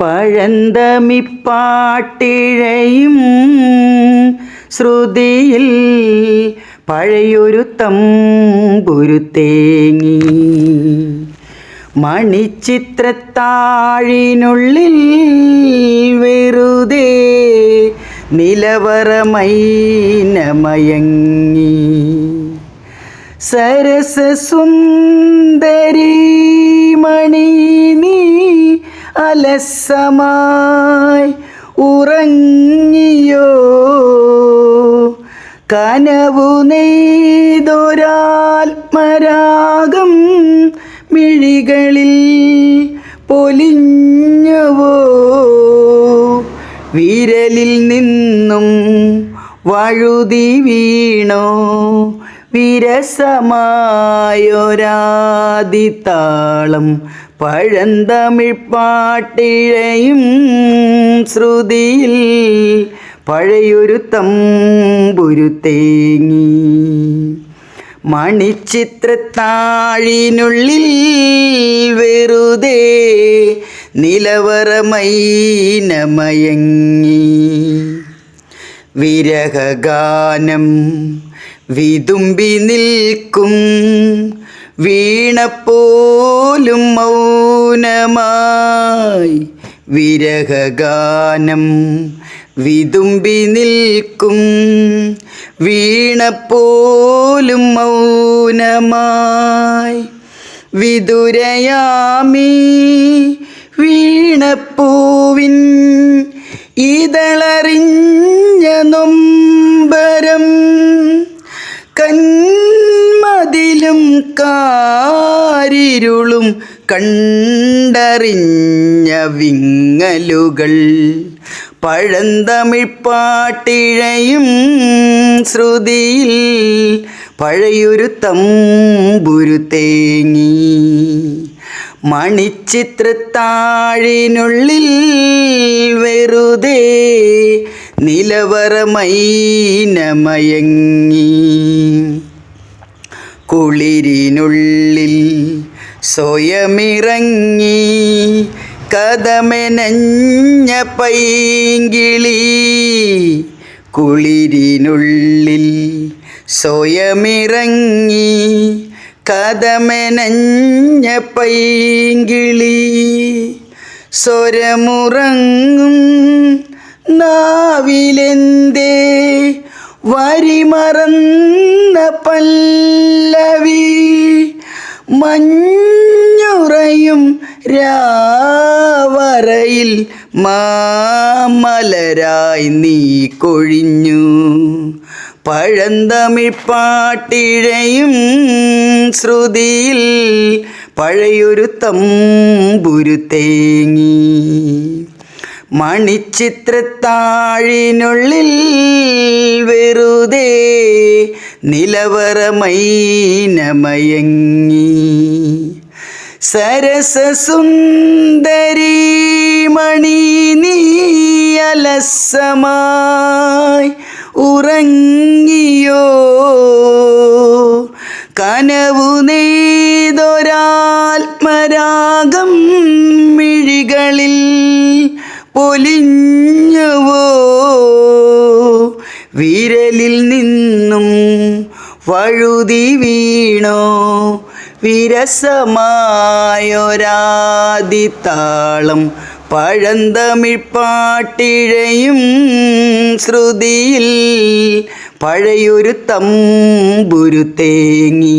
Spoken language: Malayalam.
പഴന്തമിപ്പാട്ടിഴയും ശ്രുതിയിൽ പഴയൊരു ഗുരുത്തേങ്ങി തേങ്ങി മണിച്ചിത്രത്താഴിനുള്ളിൽ വെറുതെ നിലവറമൈനമയങ്ങി. സരസസുന്ദരി മണി അലസമായി ഉറങ്ങിയോ? കനവു നെയ്തൊരാത്മരാഗം മിഴികളിൽ പൊലിഞ്ഞവോ? വിരലിൽ നിന്നും വഴുതി വീണോ? വിരസമായൊരാദിത്താളം പഴന്തമിഴ് പാട്ടിഴയും ശ്രുതിയിൽ പഴയൊരു തമ്പുരു തേങ്ങി. മണിച്ചിത്രത്താഴിനുള്ളിൽ വെറുതെ നിലവറമൈനമയങ്ങി. വിരഹഗാനം വിതുമ്പി നിൽക്കും വീണപ്പോലും വിരഹഗാനം. വിതുമ്പി നിൽക്കും. വീണപ്പോലും മൗനമായി. വിതുരയാമി. വീണപ്പൂവിൻ ഇതളറിഞ്ഞ നൊമ്പരം. കാരിരുളും കണ്ടറിഞ്ഞ വിങ്ങലുകൾ. പഴന്തമിഴ് പാട്ടിഴയും ശ്രുതിയിൽ പഴയൊരു തമ്പുരു തേങ്ങി. മണിച്ചിത്രത്താഴിനുള്ളിൽ വെറുതെ നിലവറമൈനമയങ്ങി കുളിരിനുള്ളിൽ സ്വയമിറങ്ങി കഥമെനഞ്ഞ പൈങ്കിളി. കുളിരിനുള്ളിൽ സ്വയമിറങ്ങി കഥമെനഞ്ഞ പൈങ്കിളി. സ്വരമുറങ്ങും നാവിലെന്തേ വരിമറന്ന പല്ലവി മഞ്ഞുറയും രാവറയിൽ മാമലരായി നീ കൊഴിഞ്ഞു. പഴന്തമിഴ് പാട്ടിഴയും ശ്രുതിയിൽ പഴയൊരു തമ്പുരു തേങ്ങി. മണിച്ചിത്രത്താഴിനുള്ളിൽ വെറുതെ നിലവറമൈനമയങ്ങി. സരസസുന്ദരി മണി നീ അലസമായി ഉറങ്ങിയോ? കനവു നെയ്തൊരാത്മരാഗം മിഴികളിൽ പൊലിഞ്ഞുവോ വിരലിൽ നിന്നും വഴുതി വീണോ? വിരസമായൊരാദിത്താളം പഴന്തമിഴ് പാട്ടിഴയും ശ്രുതിയിൽ പഴയൊരു തമ്പുരു തേങ്ങി.